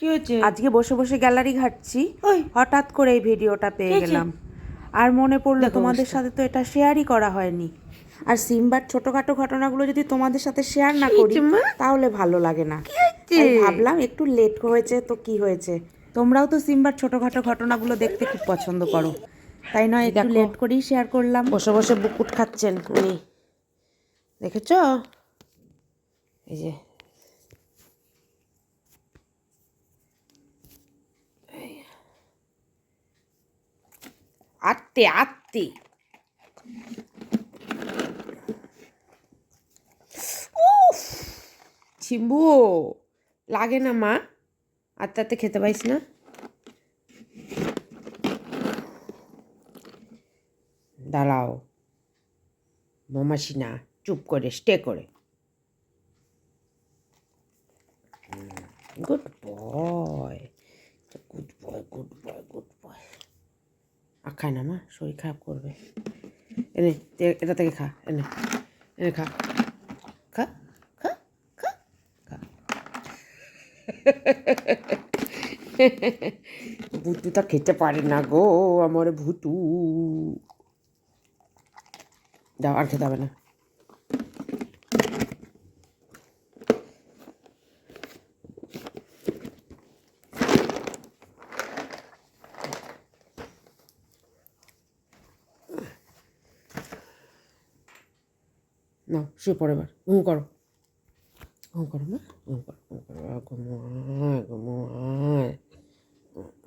কি হয়েছে? আজকে বসে বসে গ্যালারি ঘাটছি। হঠাৎ করে এই ভিডিওটা পেয়ে গেলাম। আর মনে পড়ল তোমাদের সাথে তো এটা শেয়ারই করা হয়নি। আর সিম্বার ছোটখাটো ঘটনাগুলো যদি তোমাদের সাথে শেয়ার না করি তাহলে ভালো লাগে না। ভাবলাম একটু লেট হয়েছে তো কি হয়েছে? তোমরাও তো সিম্বার ছোটখাটো ঘটনাগুলো দেখতে খুব পছন্দ করো। তাই নয় একটু লেট করেই শেয়ার করলাম। বসে বসে বুকুট খাচ্ছেন উনি। দেখেছ? এই যে আত্মে উফ, ছিম্বু, লাগে না মা। আত্মে আত্মে খেতে পাইস না? দাঁড়াও। মামাসি না চুপ করে, স্টে করে। Good boy. Good boy good boy, good খায় না মা, শরীর খারাপ করবে। এনে এটা থেকে খা, এনে এনে খা। খা খা খা খা। ভুতুটা খেতে পারে না গো, আমার ভুতু। যাও আর খেতে হবে না। না, শুয়ে পড়ে এবার। ঘুম করো। ঘুম করো না ঘুম করো ঘুম করো। ঘুমায় ঘুমায়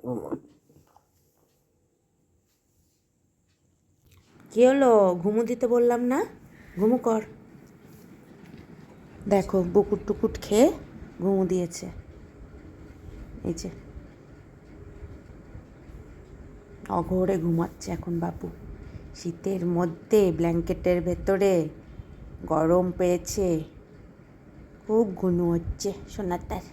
ঘুমায় কি হলো? ঘুমু দিতে বললাম না? ঘুমু কর। দেখো বুকুট টুকুট খেয়ে ঘুমু দিয়েছে। এই যে। অঘরে ঘুমাচ্ছে এখন বাপু। শীতের মধ্যে, ব্ল্যাঙ্কেটের ভেতরে। গরম পেয়েছে। খুব ঘুনু হচ্ছে সোনাতার